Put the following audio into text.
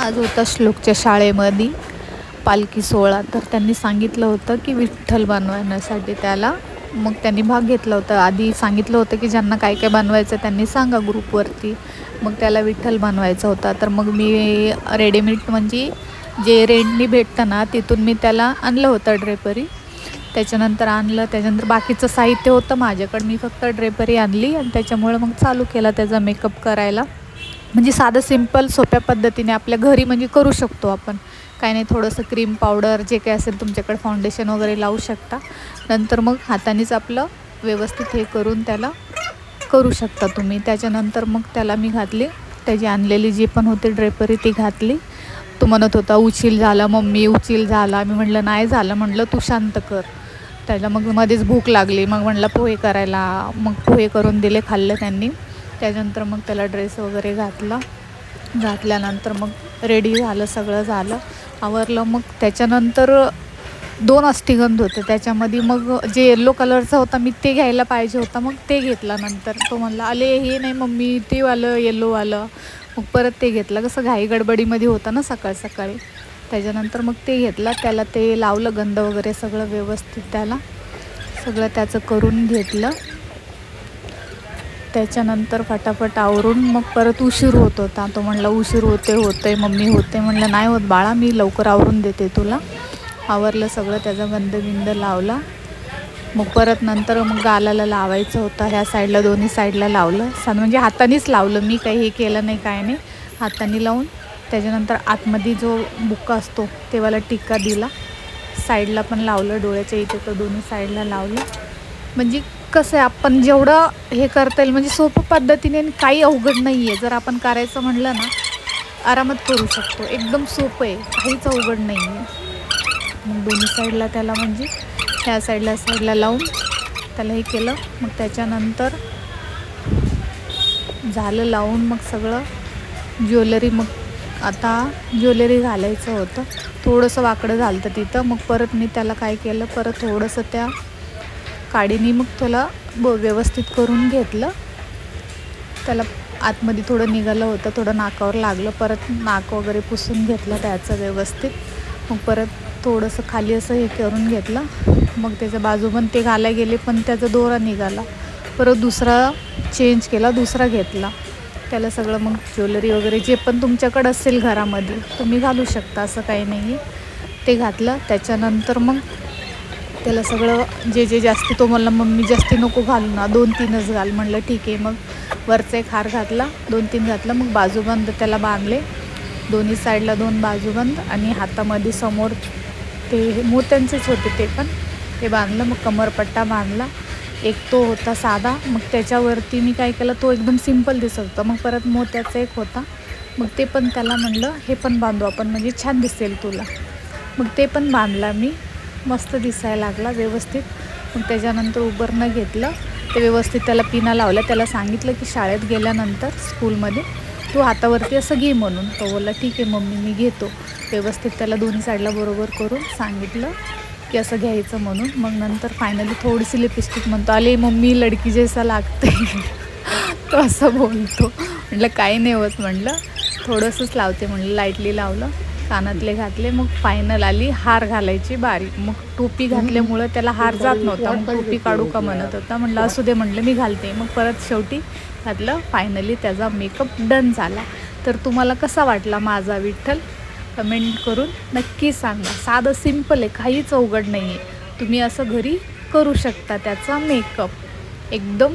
आज होता श्लोकच्या शाळेमध्ये पालखी सोहळा. तर त्यांनी सांगितलं होतं की विठ्ठल बनवण्यासाठी त्याला मग त्यांनी भाग घेतला होता. आधी सांगितलं होतं की ज्यांना काय काय बनवायचं त्यांनी सांगा ग्रुपवरती. मग त्याला विठ्ठल बनवायचा होता. तर मग मी रेडीमेड म्हणजे जे रेंटनी भेटतं ना तिथून मी त्याला आणलं होतं ड्रेपरी. त्याच्यानंतर आणलं. त्याच्यानंतर बाकीचं साहित्य होतं माझ्याकडं. मी फक्त ड्रेपरी आणली आणि त्याच्यामुळं मग चालू केला त्याचा मेकअप करायला. म्हणजे साधं सिंपल सोप्या पद्धतीने आपल्या घरी म्हणजे करू शकतो आपण. काही नाही थोडंसं क्रीम पावडर जे काही असेल तुमच्याकडे फाउंडेशन वगैरे लावू शकता. नंतर मग हातानेच आपलं व्यवस्थित हे करून त्याला करू शकता तुम्ही. त्याच्यानंतर मग त्याला मी घातली. त्याची आणलेली जी पण होती ड्रेपरी ती घातली. तो म्हणत होता उचील झाला मम्मी उचील झाला. मी म्हटलं नाही झालं. म्हटलं तू शांत कर. त्याला मग मध्येच भूक लागली. मग म्हटलं पोहे करायला. मग पोहे करून दिले खाल्लं त्यांनी. त्याच्यानंतर मग त्याला ड्रेस वगैरे घातला. घातल्यानंतर मग रेडी झालं सगळं झालं. आवरलं. मग त्याच्यानंतर दोन अस्थिगंध होते. त्याच्यामध्ये मग जे येल्लो कलरचा होता मी ते घ्यायला पाहिजे होता. मग ते घेतला नंतर. तो म्हणला आले हे नाही मम्मी ते वालं येल्लोवालं मग परत ते घेतलं. कसं घाई गडबडीमध्ये होतं ना सकाळ सकाळी. त्याच्यानंतर मग ते घेतलं. त्याला ते लावलं गंध वगैरे सगळं व्यवस्थित त्याला. सगळं त्याचं करून घेतलं. त्याच्यानंतर फटाफट आवरून मग परत उशीर होत होता. तो म्हणला उशीर होते होते मम्मी होते. म्हणलं नाही होत बाळा मी लवकर आवरून देते तुला. आवरलं सगळं त्याचा गंध बिंद लावला. मग परत नंतर मग गालाला लावायचं होतं ह्या साईडला दोन्ही साईडला लावलं. सा म्हणजे हातानेच लावलं मी काही हे केलं नाही काय नाही. हाताने लावून त्याच्यानंतर आतमध्ये जो बुक्का असतो तेवाला टिक्का दिला. साईडला पण लावलं डोळ्याच्या इथे तर दोन्ही साईडला लावलं. म्हणजे कसं आहे आपण जेवढं हे करता येईल म्हणजे सोपं पद्धतीने आणि काही अवघड नाही आहे जर आपण करायचं म्हणलं ना आरामात करू शकतो. एकदम सोपं आहे. काहीच अवघड नाही आहे मग दोन्ही साईडला त्याला म्हणजे ह्या साईडला साईडला लावून त्याला हे केलं. मग त्याच्यानंतर झालं लावून मग सगळं. ज्वेलरी मग आता ज्वेलरी घालायचं होतं. थोडंसं वाकडं झालं तर तिथं. मग परत मी त्याला काय केलं? परत थोडंसं त्या काडीने मग त्याला ब व्यवस्थित करून घेतलं. त्याला आतमध्ये थोडं निघालं होतं थोडं नाकावर लागलं. परत नाक वगैरे पुसून घेतलं त्याचं व्यवस्थित. मग परत थोडंसं खाली असं हे करून घेतलं. मग त्याच्या बाजू पण ते घालाय गेले पण त्याचा दोरा निघाला. परत दुसरा चेंज केला दुसरा घेतला. त्याला सगळं मग ज्वेलरी वगैरे जे पण तुमच्याकडं असेल घरामध्ये तुम्ही घालू शकता. असं काही नाही ते घातलं. त्याच्यानंतर मग त्याला सगळं जे जे जास्ती तो म्हणला मम्मी जास्ती नको घालू ना दोन तीनच घाल. म्हणलं ठीक आहे. मग वरचा एक हार घातला दोन तीन घातलं मग बाजूबंद त्याला बांधले. दोन्ही साईडला दोन बाजूबंद आणि हातामध्ये समोर ते मोत्यांचेच होते ते पण ते बांधलं. मग कमरपट्टा बांधला. एक तो होता साधा. मग त्याच्यावरती मी काय केलं तो एकदम सिंपल दिसत होता. मग परत मोत्याचा एक होता. मग ते पण त्याला म्हणलं हे पण बांधू आपण म्हणजे छान दिसेल तुला. मग ते पण बांधला मी. मस्त दिसायला लागला व्यवस्थित. मग त्याच्यानंतर उबरनं घेतलं. ते व्यवस्थित त्याला पिना लावलं. त्याला सांगितलं की शाळेत गेल्यानंतर स्कूलमध्ये तू हातावरती असं घे म्हणून. तो बोलला ठीक आहे मम्मी मी घेतो. व्यवस्थित त्याला दोन्ही साईडला बरोबर करून सांगितलं की असं घ्यायचं म्हणून. मग नंतर फायनली थोडीशी लिपस्टिक म्हणतो आले मम्मी लडकी जैसा लागते तो असं बोलतो. म्हटलं काही नाही होत. म्हटलं थोडंसंच लावते. म्हणलं लाईटली लावलं. कानातले घातले मग फायनल आली हार घालायची बारी. मग टोपी घातल्यामुळं त्याला हार जात नव्हता. मग टोपी काढू का म्हणत होता. म्हटलं असू दे म्हटलं मी घालते. मग परत शेवटी घातलं. फायनली त्याचा मेकअप डन झाला. तर तुम्हाला कसा वाटला माझा विठ्ठल? कमेंट करून नक्की सांगा. साधं सिंपल आहे. काहीच अवघड नाही आहे तुम्ही असं घरी करू शकता त्याचा मेकअप एकदम